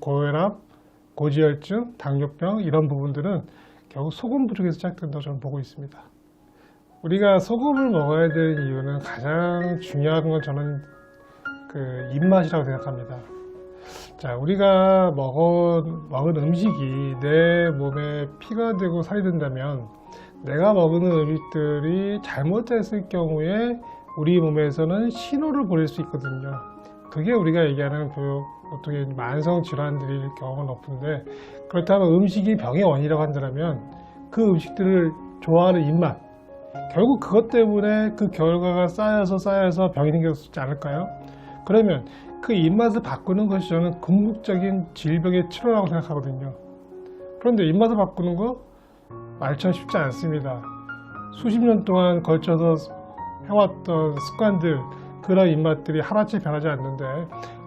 고혈압, 고지혈증, 당뇨병 이런 부분들은 결국 소금 부족에서 시작된다고 저는 보고 있습니다. 우리가 소금을 먹어야 되는 이유는 가장 중요한 건 저는 그 입맛이라고 생각합니다. 자, 우리가 먹은, 먹은 음식이 내 몸에 피가 되고 살이 된다면 내가 먹는 음식들이 잘못됐을 경우에 우리 몸에서는 신호를 보낼 수 있거든요. 그게 우리가 얘기하는 그 어떻게 만성 질환들일 경우가 높은데 그렇다면 음식이 병의 원인이라고 한다면 그 음식들을 좋아하는 입맛 결국 그것 때문에 그 결과가 쌓여서 쌓여서 병이 생겼지 않을까요? 그러면 그 입맛을 바꾸는 것이 저는 궁극적인 질병의 치료라고 생각하거든요. 그런데 입맛을 바꾸는 거 말처럼 쉽지 않습니다. 수십 년 동안 걸쳐서 해왔던 습관들, 그런 입맛들이 하루아침에 변하지 않는데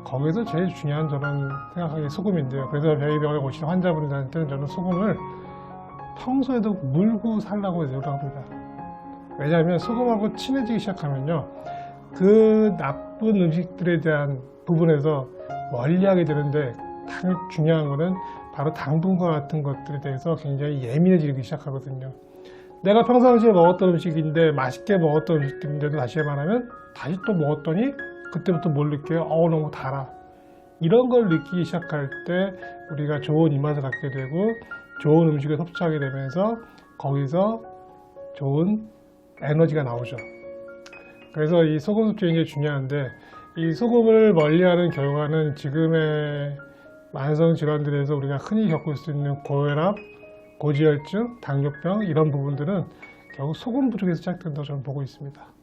거기서 제일 중요한 저는 생각하기에 소금인데요. 그래서 별의병에 오시는 환자분들한테는 저는 소금을 평소에도 물고 살라고 노력합니다. 왜냐하면 소금하고 친해지기 시작하면요. 그 나쁜 음식들에 대한 부분에서 멀리하게 되는데 당, 중요한 거는 바로 당분과 같은 것들에 대해서 굉장히 예민해지기 시작하거든요. 내가 평상시에 먹었던 음식인데 맛있게 먹었던 음식인데도 다시 말하면 다시 또 먹었더니 그때부터 뭘 느껴요? 어우 너무 달아. 이런 걸 느끼기 시작할 때 우리가 좋은 입맛을 갖게 되고 좋은 음식을 섭취하게 되면서 거기서 좋은 에너지가 나오죠. 그래서 이 소금 섭취가 굉장히 중요한데 이 소금을 멀리하는 결과는 지금의 만성 질환들에서 우리가 흔히 겪을 수 있는 고혈압, 고지혈증, 당뇨병 이런 부분들은 결국 소금 부족에서 시작된다고 저는 보고 있습니다.